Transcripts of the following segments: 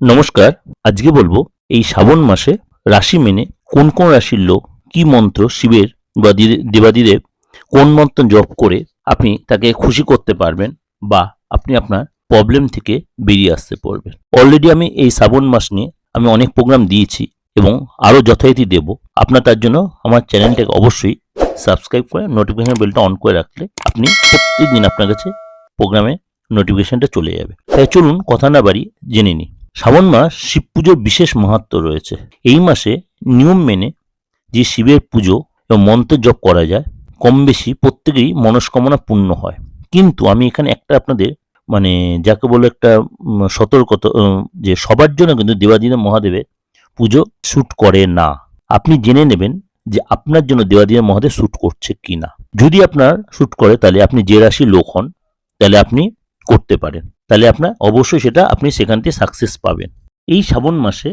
নমস্কার, আজকে বলব এই শ্রাবণ মাসে রাশি মেনে কোন কোন রাশির লোক কি মন্ত্র শিবের বা দেবাদিদেব কোন মন্ত্র জপ করে আপনি তাকে খুশি করতে পারবেন বা আপনি আপনার প্রবলেম থেকে বেরিয়ে আসতে পারবেন অলরেডি আমি এই শ্রাবণ মাস নিয়ে আমি অনেক প্রোগ্রাম দিয়েছি এবং আরও যথারীতি দেব। আপনার তার জন্য আমার চ্যানেলটাকে অবশ্যই সাবস্ক্রাইব করে নোটিফিকেশন বেলটা অন করে রাখলে আপনি প্রত্যেক দিন আপনার কাছে প্রোগ্রামে নোটিফিকেশনটা চলে যাবে। তাই চলুন কথা না বাড়ি জেনে নিই। শ্রাবণ মাস শিব পুজোর বিশেষ মাহাত্ম রয়েছে। এই মাসে নিয়ম মেনে যে শিবের পুজো এবং মন্ত্র জপ করা যায়, কম বেশি প্রত্যেকেরই মনস্কামনা পূর্ণ হয়। কিন্তু আমি এখানে একটা আপনাদের মানে যাকে বলে একটা সতর্কতা যে সবার জন্য কিন্তু দেবাদিদেব মহাদেবের পুজো শ্যুট করে না। আপনি জেনে নেবেন যে আপনার জন্য দেবাদিদেব মহাদেব শ্যুট করছে কি না যদি আপনার শ্যুট করে, তাহলে আপনি যে রাশি লোক হন, তাহলে আপনি করতে পারেন। তাহলে আপনার অবশ্যই সেটা আপনি সেখান থেকে সাকসেস পাবেন। এই শ্রাবণ মাসে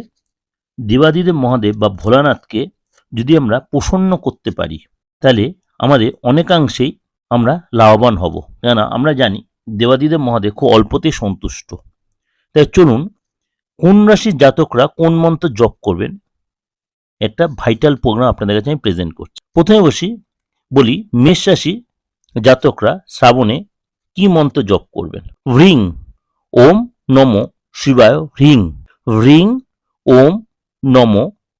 দেবাদিদেব মহাদেব বা ভোলানাথকে যদি আমরা প্রসন্ন করতে পারি, তাহলে আমাদের অনেকাংশেই আমরা লাভবান হব। কেন আমরা জানি দেবাদিদেব মহাদেব খুব অল্পতেই সন্তুষ্ট। তাই চলুন, কোন রাশির জাতকরা কোন মন্ত্র জপ করবেন? একটা ভাইটাল প্রোগ্রাম আপনাদের কাছে আমি প্রেজেন্ট করছি। প্রথমে বসি, বলি, মেষ রাশি জাতকরা শ্রাবণে কি মন্ত্র জপ করবেন? রিং। ওম নম শিবায় রিং রিং ওম নম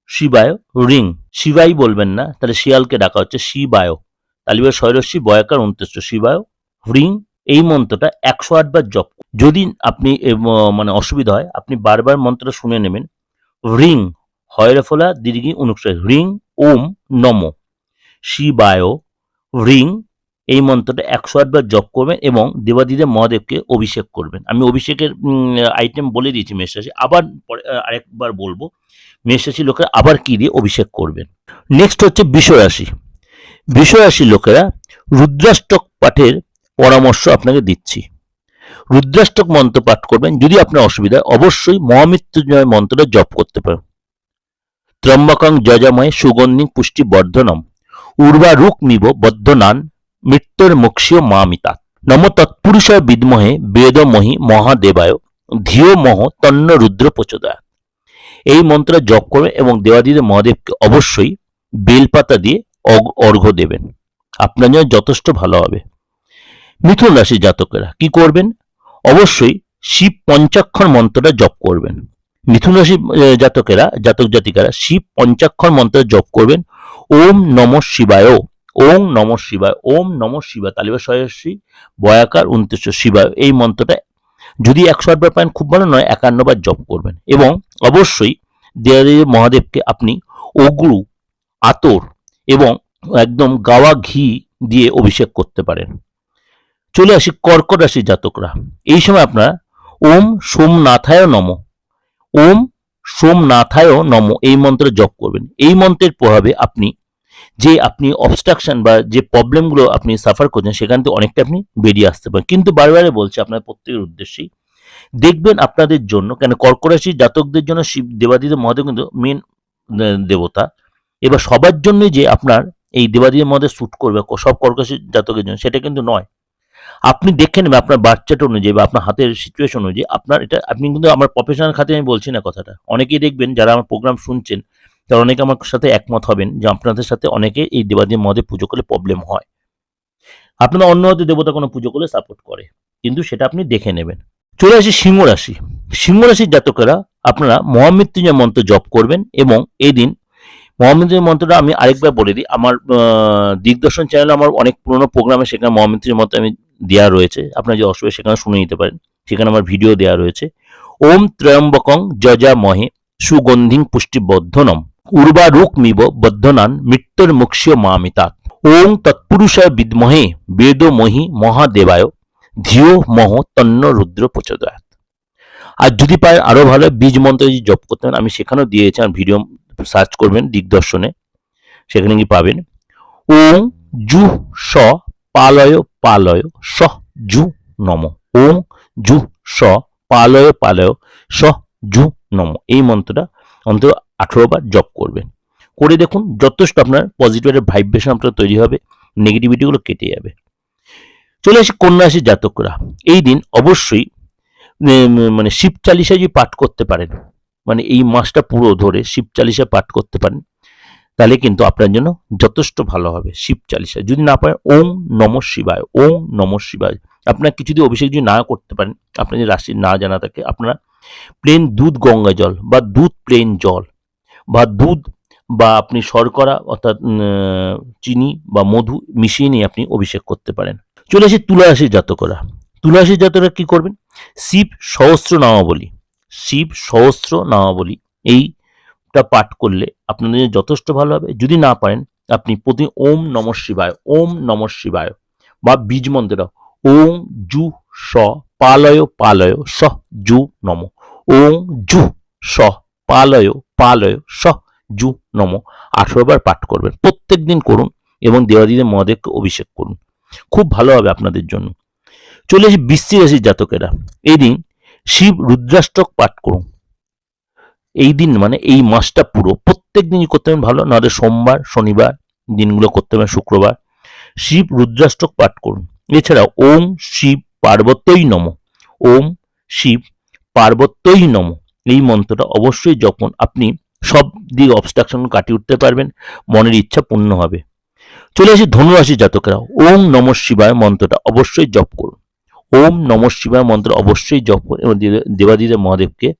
শিবায় রিং শিবাই বলবেন না, তাহলে শিয়ালকে ডাকা হচ্ছে শিবায়। তালিবার শৈরস্বী বয়াকার উনত্রিশ শিবায়। রিং এই মন্ত্রটা একশো আটবার জপ যদি আপনি মানে অসুবিধা হয়, আপনি বারবার মন্ত্রটা শুনে নেবেন। রিং হয়রে ফলা দীর্ঘি অনুষ্ঠিত রিং ওম নম শিবায়। রিং এই মন্ত্রটা একশো আটবার জপ করবেন এবং দেবাদিদেব মহাদেবকে অভিষেক করবেন। আমি অভিষেকের আইটেম বলে দিয়েছি মেষ রাশি আবার আরেকবার বলব মেষ রাশি লোকেরা আবার কি দিয়ে অভিষেক করবেন? নেক্সট হচ্ছে বিশ্বরাশি বিশ্বরাশির লোকেরা রুদ্রাষ্টক পাঠের পরামর্শ আপনাকে দিচ্ছি। রুদ্রাষ্টক মন্ত্র পাঠ করবেন, যদি আপনার অসুবিধা অবশ্যই মহামৃত্যুঞ্জয় মন্ত্রটা জপ করতে পারেন। ত্রম্বকং যজাময় সুগন্ধি পুষ্টি বর্ধনম। উর্বা রুক মিব বদ্ধনান মৃত্যুর মুক্ষীয় মামিতা নম তৎপুরুষায় বিদ্মহে বেদমহি মহাদেবায় ধিও মহ তন্ন রুদ্র প্রচোদয় এই মন্ত্র জপ করবেন এবং দেবাদিদেব মহাদেবকে অবশ্যই বেলপাতা দিয়ে অর্ঘ্য দেবেন। আপনার জন্য যথেষ্ট ভালো হবে। মিথুন রাশি জাতকেরা কি করবেন? অবশ্যই শিব পঞ্চাক্ষর মন্ত্রটা জপ করবেন। মিথুন রাশি জাতকেরা, জাতক জাতিকারা শিব পঞ্চাক্ষর মন্ত্র জপ করবেন। ওম নম শিবায়। ওম নম শিবায়, ওম নম শিবায়, তালিবা সয়সী বয়াকার উনত্রিশ শিবায়, এই মন্ত্রটা যদি একশো আটবার পান খুব ভালো নয়, একান্নবার জপ করবেন। এবং অবশ্যই দেবাদেব মহাদেবকে আপনি অগ্রু, আতর এবং একদম গাওয়া ঘি দিয়ে অভিষেক করতে পারেন। চলে আসি কর্কট রাশির জাতকরা। এই সময় আপনারা ওম সোমনাথায় নম, ওম সোমনাথায় নম, এই মন্ত্র জপ করবেন। এই মন্ত্রের প্রভাবে আপনি যে আপনি অবস্ট্রাকশন বা যে প্রবলেমগুলো আপনি সাফার করছেন, সেখান থেকে অনেকটা আপনি বেরিয়ে আসতে পারেন। কিন্তু বারবারে বলছি, আপনার প্রত্যেকের উদ্দেশ্যেই, দেখবেন আপনাদের জন্য, কেন কর্কট রাশির জাতকদের জন্য শিব দেবাদিদেব মহাদেব কিন্তু মেন দেবতা। এবার সবার জন্যই যে আপনার এই দেবাদিদেব মহাদেব শ্যুট করবে সব কর্কট জাতকের জন্য, সেটা কিন্তু নয়। আপনি দেখে নেবেন আপনার বাচ্চাটা অনুযায়ী বা আপনার হাতের সিচুয়েশন অনুযায়ী, আপনার এটা, আপনি কিন্তু আমার প্রফেশনাল খাতে আমি বলছি না কথাটা। অনেকেই দেখবেন যারা আমার প্রোগ্রাম শুনছেন তারা অনেকে আমার সাথে একমত হবেন যে আপনাদের সাথে অনেকে এই দেবাদেব মহাদেব পুজো করলে প্রবলেম হয়। আপনারা অন্য হয়তো দেবতা কোনো পুজো করলে সাপোর্ট করে, কিন্তু সেটা আপনি দেখে নেবেন। চলে আসি সিংহ রাশি। সিংহ রাশির জাতকেরা আপনারা মহামৃত্যুঞ্জয় মন্ত্র জপ করবেন এবং এই দিন মহামৃত্যুঞ্জয় মন্ত্রটা আমি আরেকবার বলে দিই, আমার দিগদর্শন চ্যানেলে আমার অনেক পুরোনো প্রোগ্রামে সেখানে মহামৃত্যুঞ্জয় মন্ত্র আমি দেওয়া রয়েছে। আপনার যে অসুবিধা সেখানে শুনে নিতে পারেন। সেখানে আমার ভিডিও দেওয়া রয়েছে। ওম ত্রয়ম্বকং যজা মহে সুগন্ধিং পুষ্টিবর্ধনম। উর্বা রুক মিব বদ্ধনান মৃত্যুর মুক্ষীয় মামিতাত ওং তৎপুরুষায় বিদ্মহে বেদমহি মহাদেবায় ধিও মহ তন্ন রুদ্র প্রচোদয়াত আর যদি পায় আরও ভালো বীজ মন্ত্র যদি জপ করতে আমি সেখানেও দিয়েছি আর ভিডিও সার্চ করবেন দিগদর্শনে, সেখানে কি পাবেন। ওং জু স পালয় পালয় স জু নম। ওং জু স পালয় পালয় স জু নম। এই মন্ত্রটা অন্তত আঠেরো বার জপ করবেন। করে দেখুন, যথেষ্ট আপনার পজিটিভ একটা ভাইব্রেশন আপনার তৈরি হবে নেগেটিভিটিগুলো কেটে যাবে। চলে আসি কন্যা রাশির জাতকরা। এই দিন অবশ্যই মানে শিব চালিসা যদি পাঠ করতে পারেন মানে এই মাসটা পুরো ধরে শিব চালিসা পাঠ করতে পারেন, তাহলে কিন্তু আপনার জন্য যথেষ্ট ভালো হবে শিব চালিসা যদি না পারেন, ওম নম শিবায়, ওম নম শিবায়। আপনার কিছু অভিষেক যদি না করতে পারেন, আপনার যদি রাশি না জানা থাকে, আপনারা প্লেন দুধ গঙ্গা জল বা দুধ প্লেন জল বা দুধ বা আপনি শর্করা অর্থাৎ চিনি বা মধু মিশিয়ে নিয়ে আপনি অভিষেক করতে পারেন। চলে আসি তুলা রাশির জাতকরা। তুলা রাশির জাতকরা কি করবেন? শিব সহস্র নামাবলী। শিব সহস্র নামাবলী। এইটা পাঠ করলে আপনাদের যথেষ্ট ভালো হবে। যদি না পারেন, আপনি প্রতি ওম নম শিবায়, ওম নম শিবায় বা বীজ মন্ত্র ওম জু স পালয় পালয় স জু নম। ওম জু স, পালয় পালয় স, জু নম। আঠারো বার পাঠ করবেন। প্রত্যেক দিন করুন এবং দেওয়াদিদের মহাদেবকে অভিষেক করুন। খুব ভালো হবে আপনাদের জন্য। চলে আসি বৃশ্চিক রাশির জাতকেরা। এই দিন শিব রুদ্রাষ্টক পাঠ করুন। এই দিন মানে এই মাসটা পুরো। প্রত্যেক দিনই করতে পারেন ভালো, নাহলে সোমবার, শনিবার দিনগুলো করতে পারেন শুক্রবার। শিব রুদ্রাষ্টক পাঠ করুন। এছাড়া ওম শিব পার্বত্যই নম। ওম শিব পার্বত্যই নম। এই মন্ত্রটা অবশ্যই যখন আপনি সব দিক অবস্ট্রাকশন কাটিয়ে উঠতে পারবেন, মনের ইচ্ছা পূর্ণ হবে। চলে আসি ধনুরাশি জাতকেরা। ওম নম শিবায় মন্ত্রটা অবশ্যই জপ করুন। ওম নম শিবায় মন্ত্র অবশ্যই জপ করুন এবং দেব- দেবাদিদেব মহাদেবকে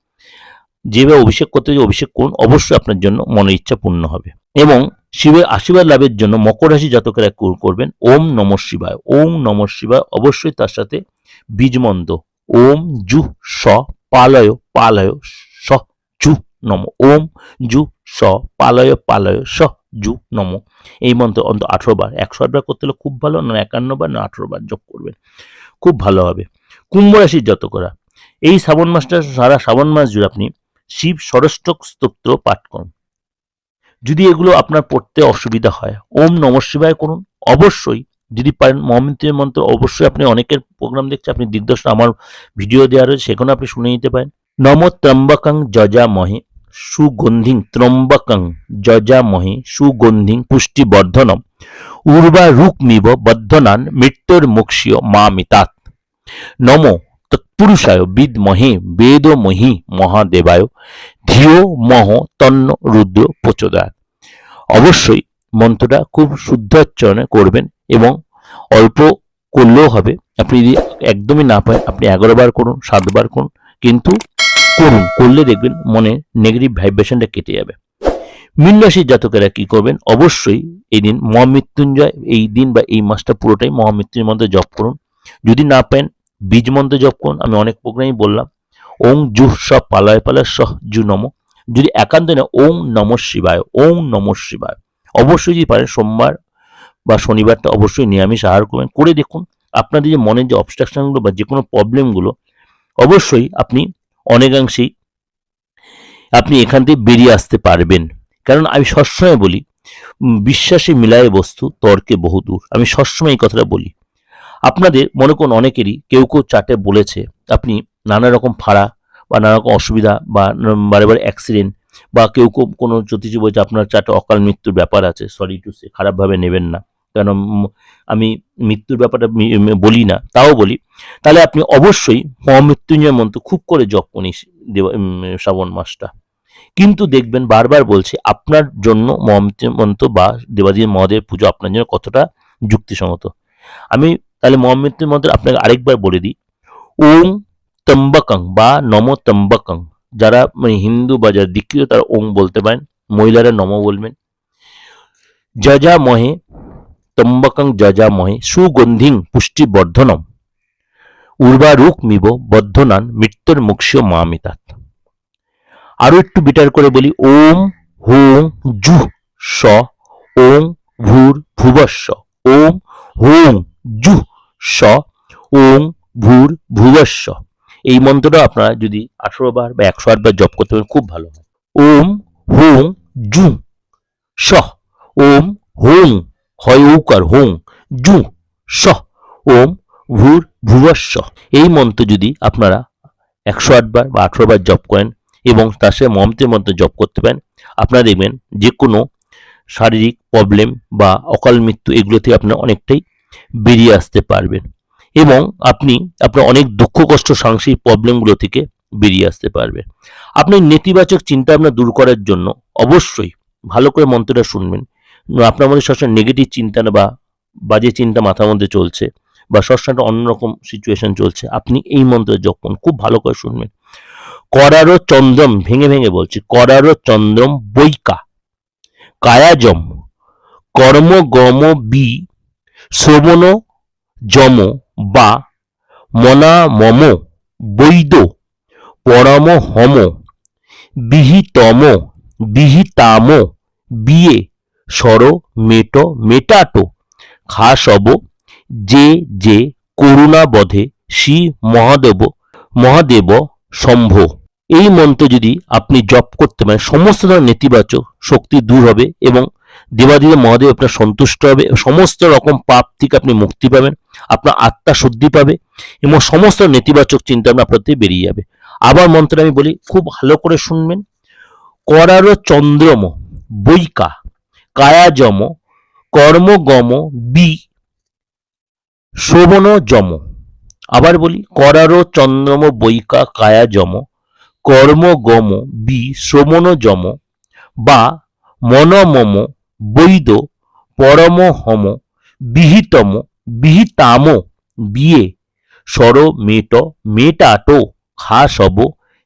যেভাবে অভিষেক করতে অভিষেক করুন, অবশ্যই আপনার জন্য মনের ইচ্ছা পূর্ণ হবে। এবং শিবের আশীর্বাদ লাভের জন্য মকর রাশি জাতকেরা কর- করবেন ওম নম শিবায়। ওম নম শিবায় অবশ্যই তার সাথে বীজমন্ত্র ওম জু স পালয় পালয় স জু নম। ওম জু স পালয় পালয় স জু নম। এই মন্ত্র অন্তত আঠারো বার। একশো বার করতে হলে খুব ভালো, না একান্ন বার, না আঠারো বার যোগ করবেন। খুব ভালো হবে। কুম্ভ রাশির জাতকরা, এই শ্রাবণ মাসটা সারা শ্রাবণ মাস জুড়ে আপনি শিব ষড়ষ্টক স্তোত্র পাঠ করুন। যদি এগুলো আপনার পড়তে অসুবিধা হয়, ওম নম শিবায় করুন। অবশ্যই যদি পারেন মহামৃত্যুর মন্ত্র অবশ্যই আপনি অনেকের প্রোগ্রাম দেখছে আপনি দিগদর্শন, আমার ভিডিও দেওয়া রয়েছে সেখানে আপনি শুনে নিতে পারেন। নম ত্রম্বকং যজামহে সুগন্ধিং, ত্রম্বকং যজামহে সুগন্ধিং পুষ্টিবর্ধনম, উর্বা রুকমিব বদ্ধনান মৃত্যুর মুক্ষীয় মামিতাৎ। নম তৎপুরুষায় বিদমহে বেদমহি মহাদেবায় ধিও মহ তন্ন রুদ্র প্রচোদয় অবশ্যই মন্ত্রটা খুব শুদ্ধোচ্চারণে করবেন এবং অল্প করলেও হবে। আপনি যদি একদমই না পারেন, আপনি এগারো বার করুন সাতবার করুন, কিন্তু করুন। করলে দেখবেন মনে নেগেটিভ ভাইব্রেশনটা কেটে যাবে। মীন রাশির জাতকেরা কি করবেন? অবশ্যই এই দিন মহামৃত্যুঞ্জয়, এই দিন বা এই মাসটা পুরোটাই মহামৃত্যুঞ্জয় মন্ত্র জপ করুন। যদি না পারেন, বীজ মন্ত্র জপ করুন। আমি অনেক প্রোগ্রামই বললাম, ওং জুহ স পালয় পালয় সহ জু নম। যদি একান্ত না, ওং নম শিবায়, ওং নম শিবায়। অবশ্যই যদি পারেন, সোমবার বা শনিবারটা অবশ্যই নিরামিষ আহার করবেন। করে দেখুন, আপনাদের যে মনের যে অবস্ট্রাকশনগুলো বা যে কোনো প্রবলেমগুলো অবশ্যই আপনি অনেকাংশেই আপনি এখান থেকে বেরিয়ে আসতে পারবেন। কারণ আমি সবসময় বলি বিশ্বাসে মিলায় বস্তু, তর্কে বহুদূর আমি সবসময় এই কথাটা বলি। আপনাদের মনে করুন অনেকেরই কেউ কেউ চাটে বলেছে, আপনি নানা রকম ফাড়া বা নানা রকম অসুবিধা বা বারে বারে অ্যাক্সিডেন্ট বা কেউ কেউ কোনো জ্যোতিষী বলছে আপনার চাটে অকাল মৃত্যুর ব্যাপার আছে সরি টু সে খারাপভাবে নেবেন না। উম, আমি মৃত্যুর ব্যাপারটা বলি না তাও বলি তাহলে আপনি অবশ্যই মহামৃত্যুঞ্জয় মন্ত্র খুব করে জপ এই শ্রাবণ মাসটা। কিন্তু দেখবেন বারবার বলছি আপনার জন্য মহামৃত্যু মন্ত্র বা দেবাদির মহাদেব পুজো আপনার জন্য কতটা যুক্তিসঙ্গত। আমি তাহলে মহামৃত্যুর মন্ত্র আপনাকে আরেকবার বলে দিই। ওং তম্বাকং বা নম তম্বাকং যারা মানে হিন্দু বা যারা দীক্ষিত তারা ওং বলতে পারেন মহিলারা নম বলবেন। যা যা মহে তম্বাকং যজা মহে সুগন্ধিং পুষ্টিবর্ধনম উর্বারুক মিব বদ্ধনান মৃত্যুর মুক্ষীয় মামিতাত। আরও একটু বিটার করে বলি, ওম হুং জু স, ওং ভূর ভুবস্ব ওম হুং জু স, ওং ভূর ভুবস্ব এই মন্ত্রটা আপনারা যদি আঠারো বার বা একশো আট বার জপ করতে পারেন, খুব ভালো হয়। ওম হুং জু স, ওম হুং হয় উকার হুং জু স ওম ভূর ভুবস্ব এই মন্ত্র যদি আপনারা একশো আটবার বা আঠারো বার জপ করেন এবং তার সাথে মমতের মন্ত্র জপ করতে পারেন, আপনারা দেখবেন যে কোনো শারীরিক প্রবলেম বা অকাল মৃত্যু এগুলো থেকে আপনারা অনেকটাই বেরিয়ে আসতে পারবেন এবং আপনি, আপনার অনেক দুঃখ, কষ্ট, সাংসারিক প্রবলেমগুলো থেকে বেরিয়ে আসতে পারবেন। আপনি নেতিবাচক চিন্তা ভাবনা দূর করার জন্য অবশ্যই ভালো করে মন্ত্রটা শুনবেন। আপনার মধ্যে সবসময় নেগেটিভ চিন্তা বা বাজে চিন্তা মাথার মধ্যে চলছে বা সবসময় একটা অন্যরকম সিচুয়েশন চলছে, আপনি এই মন্ত্র যখন খুব ভালো করে শুনবেন। করারো চন্দ্রম, ভেঙে ভেঙে বলছি, করারো চন্দ্রম বৈকা, কায়াজম, কর্ম গম বি, শ্রবণ যম বা মনা মম বৈদ, পরম হম, বিহিতম, বিহিতাম, বিয়ে সর মেট, মেটাটো। খাসব যে যে, করুণা বধে শ্রী মহাদেব মহাদেব শম্ভ এই মন্ত্র যদি আপনি জপ করতে পারেন, সমস্ত ধরনের নেতিবাচক শক্তি দূর হবে এবং দেবাদিদেব মহাদেব আপনার সন্তুষ্ট হবে। সমস্ত রকম পাপ থেকে আপনি মুক্তি পাবেন, আপনার আত্মা শুদ্ধি পাবে এবং সমস্ত নেতিবাচক চিন্তা আপনার থেকে বেরিয়ে যাবে। আবার মন্ত্র আমি বলি, খুব ভালো করে শুনবেন, করারো চন্দ্রম বৈকা। কায়াজম, কর্মগম, বি শ্রবণ যম আবার বলি, করারো, চন্দ্রম, বৈকা, কায়াজম, কর্মগম, বি শ্রবণ যম বা, মনমম, বৈদ পরম হম বিহিতম, বিহিতাম, বিয়ে, সর, মেট, মেটাটো খাসব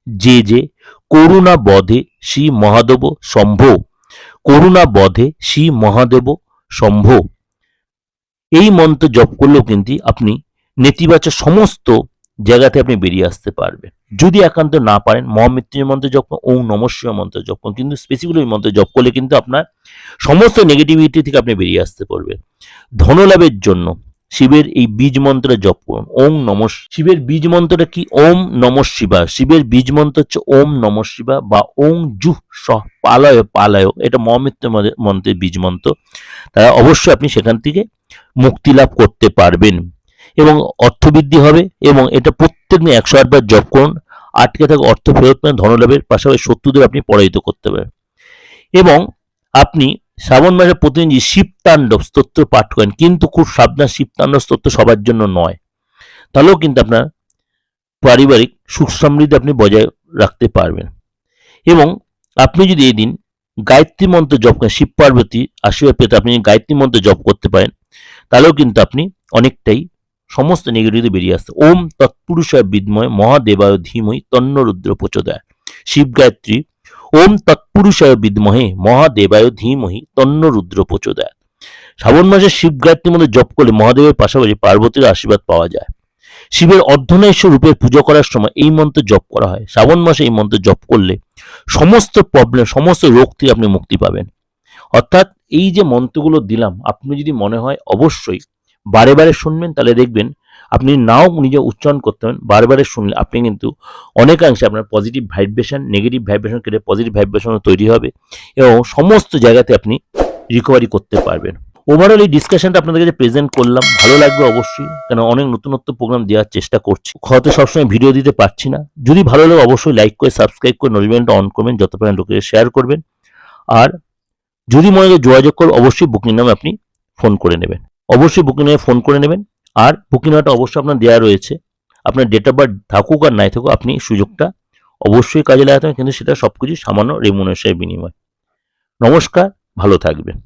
যে যে করুণা বধে শ্রী মহাদেব শম্ভ করুণা বধে শ্রী মহাদেব শম্ভ এই মন্ত্র জপ করলেও কিন্তু আপনি নেতিবাচক সমস্ত জায়গাতে আপনি বেরিয়ে আসতে পারবেন যদি একান্ত না পারেন মহামৃত্যুঞ্জয় মন্ত্র জপ করুন, শিবায় মন্ত্র জপ। কিন্তু স্পেসিফিক ওই মন্ত্র জপ করলে কিন্তু আপনার সমস্ত নেগেটিভিটি থেকে আপনি বেরিয়ে আসতে পারবেন ধনলাভের জন্য শিবের এই বীজ মন্ত্র জপ করুন। ওম নম শিবের বীজ মন্ত্রটা কি? ওম নম শিবা শিবের বীজ মন্ত্র হচ্ছে ওম নম শিবা বা ওং জু সহ পালয় পালয়। এটা মহামৃত্যু মন্ত্রের বীজ মন্ত্র। তারা অবশ্যই আপনি সেখান থেকে মুক্তি লাভ করতে পারবেন। এবং অর্থবৃদ্ধি হবে এবং এটা প্রত্যেক দিন একশো আটবার জপ করুন। আটকে থাকা অর্থ ফেরত ধনলাভের পাশাপাশি শত্রুদের আপনি পরাজিত করতে পারেন এবং আপনি শ্রাবণ মাসে প্রতিদিন শিবতাণ্ডব স্তোত্র পাঠ করেন, কিন্তু খুব সাবধান শিবতাণ্ডব স্তোত্র সবার জন্য নয়। তাহলেও কিন্তু আপনার পারিবারিক সুখ সমৃদ্ধি আপনি বজায় রাখতে পারবেন। এবং আপনি যদি এই দিন গায়ত্রী মন্ত্র জপ করেন, শিব পার্বতী আশীর্বাদ পেতে আপনি গায়ত্রী মন্ত্র জপ করতে পারেন, তাহলেও কিন্তু আপনি অনেকটাই সমস্ত নেগেটিভিটি বেরিয়ে আসছে ওম তৎপুরুষায় বিদ্ময় মহাদেবায় ধীমই তন্ন রুদ্র প্রচোদয় শিব গায়ত্রী ওম তৎপুরুষায় বিদ্মহে, মহাদেবায় ধীমহি, তন্ন রুদ্র প্রচোদয় শ্রাবণ মাসে শিব গায়ত্রীর মধ্যে জপ করলে মহাদেবের পাশাপাশি পার্বতীর আশীর্বাদ পাওয়া যায়। শিবের অর্ধনেশ্বর রূপের পুজো করার সময় এই মন্ত্র জপ করা হয়। শ্রাবণ মাসে এই মন্ত্র জপ করলে সমস্ত প্রবলেম সমস্ত রোগ থেকে আপনি মুক্তি পাবেন। অর্থাৎ এই যে মন্ত্রগুলো দিলাম আপনি যদি মনে হয় অবশ্যই বারে বারে শুনবেন, তাহলে দেখবেন আপনি নাও নিজে উচ্চারণ করতে পারেন বারে বারে শুনলে আপনি কিন্তু অনেকাংশে আপনার পজিটিভ ভাইব্রেশন নেগেটিভ ভাইব্রেশন কেটে পজিটিভ ভাইব্রেশন তৈরি হবে এবং সমস্ত জায়গাতে আপনি রিকভারি করতে পারবেন। ওভারঅল এই ডিসকাশনটা আপনাদের কাছে প্রেজেন্ট করলাম, ভালো লাগবে অবশ্যই, কেন অনেক নতুনত্ব প্রোগ্রাম দেওয়ার চেষ্টা করছি। হয়তো সবসময় ভিডিও দিতে পারছি না, যদি ভালো লাগে অবশ্যই লাইক করে সাবস্ক্রাইব করে নোটিফিকেশনটা অন করবেন, যত পারেন লোকের শেয়ার করবেন। আর যদি মনে হয় যোগাযোগ করবে, অবশ্যই বুকিং নামে আপনি ফোন করে নেবেন। অবশ্যই বুকিং নামে ফোন করে নেবেন। আর বুকিং নাম্বারটা অবশ্যই আপনার দেওয়া রয়েছে। আপনার ডেট অফ বার্থ থাকুক আর নাই থাকুক, আপনি সুযোগটা অবশ্যই কাজে লাগাতে কিন্তু সেটা সব কিছু সামান্য রেমুনেশনের বিনিময়। নমস্কার, ভালো থাকবেন।